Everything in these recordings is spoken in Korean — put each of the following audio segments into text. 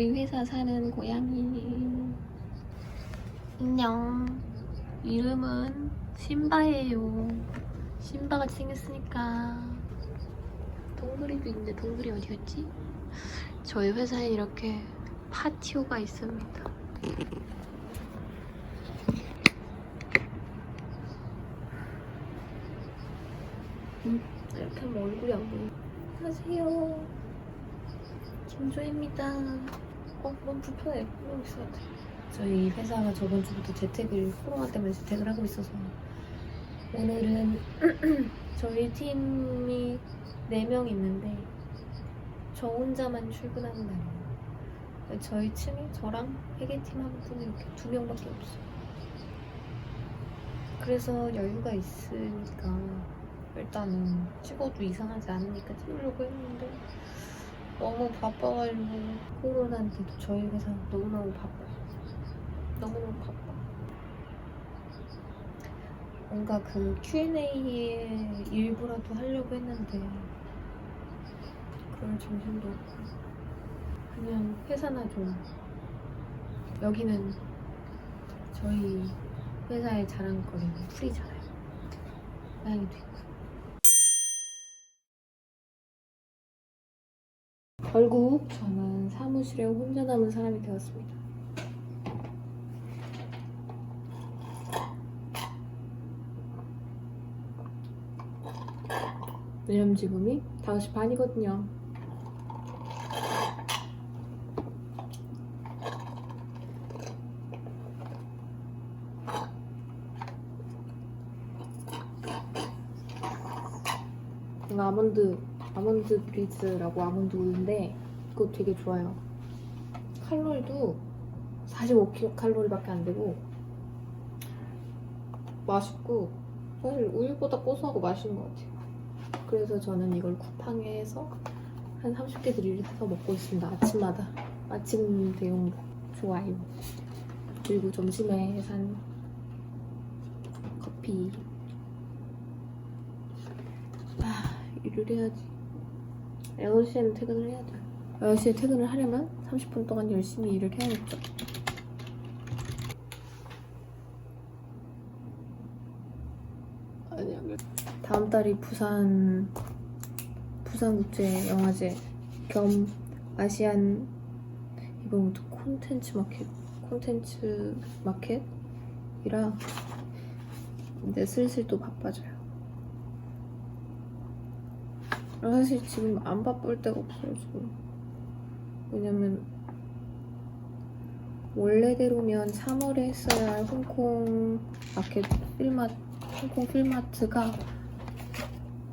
우리 회사 사는 고양이. 안녕. 이름은 신바예요. 신바같이 생겼으니까. 동그리도 있는데 동그리 어디 갔지? 저희 회사에 이렇게 파티오가 있습니다. 음, 이렇게 하면 얼굴이 안 보여. 안녕하세요. 김조입니다. 어, 너무 불편해. 너무 있어야 돼. 저희 회사가 저번 주부터 재택을, 코로나 때문에 재택을 하고 있어서 오늘은 저희 팀이 4명 있는데 저 혼자만 출근하는 날이에요. 저희 팀이 저랑 회계팀 한 분 이렇게 두 명밖에 없어요. 그래서 여유가 있으니까 일단은 찍어도 이상하지 않으니까 찍으려고 했는데 너무 바빠가지고 코로나인데도 저희 회사 너무너무 바빠요. 너무너무 바빠. 뭔가 그 Q&A의 일부라도 하려고 했는데 그럴 정신도 없고 그냥 회사나 좀 여기는 저희 회사의 자랑거리는 풀이잖아요. 고양이도 있고 결국 저는 사무실에 혼자 남은 사람이 되었습니다. 왜냐면 지금이 5시 반이거든요. 이거 아몬드 아몬드 브리즈라고 아몬드 우유인데 그거 되게 좋아요. 칼로리도 45kcal밖에 안 되고 맛있고 사실 우유보다 고소하고 맛있는 것 같아요. 그래서 저는 이걸 쿠팡에 해서 한 30개 드리를 사서 먹고 있습니다. 아침마다 아침 대용 좋아요. 그리고 점심에 산 커피. 아, 일을 해야지. 6시에는 퇴근을 해야 돼. 6시에 퇴근을 하려면 30분 동안 열심히 일을 해야겠죠. 아니야. 다음 달이 부산 부산국제영화제 겸 아시안 이번부터 콘텐츠 마켓 콘텐츠 마켓이라 이제 슬슬 또 바빠져요. 사실 지금 안 바쁠 데가 없어요 지금. 왜냐면 원래대로면 3월에 했어야 할 홍콩 마켓 필마 홍콩 필마트가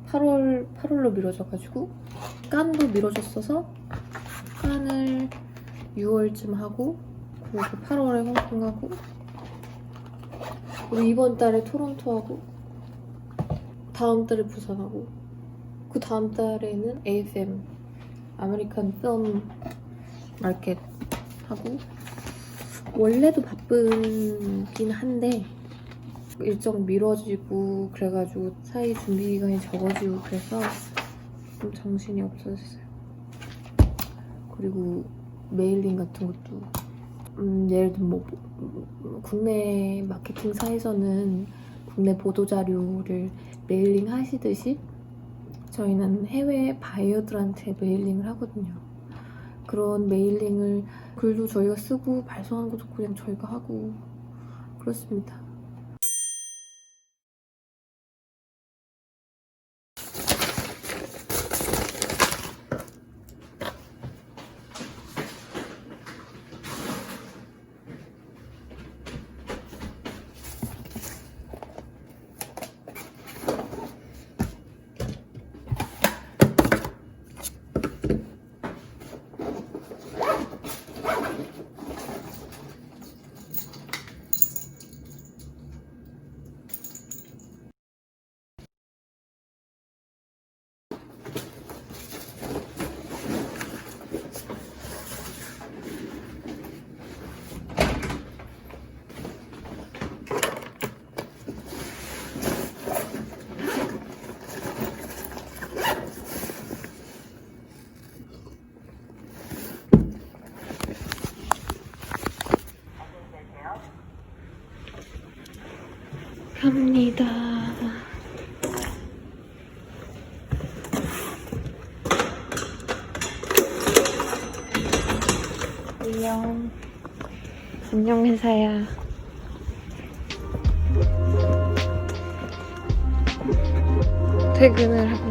8월 8월로 미뤄져가지고 깐도 미뤄졌어서 깐을 6월쯤 하고 그리고 8월에 홍콩 하고 그리고 이번 달에 토론토 하고 다음 달에 부산 하고 그 다음 달에는 AFM 아메리칸 필름 마켓 하고 원래도 바쁘긴 한데 일정 미뤄지고 그래가지고 사이 준비 기간이 적어지고 그래서 좀 정신이 없어졌어요. 그리고 메일링 같은 것도 음, 예를 들면 뭐 음, 국내 마케팅사에서는 국내 보도 자료를 메일링 하시듯이 저희는 해외 바이어들한테 메일링을 하거든요. 그런 메일링을 글도 저희가 쓰고 발송하는 것도 그냥 저희가 하고 그렇습니다. 갑니다. 안녕. 안녕 회사야. 퇴근을 하고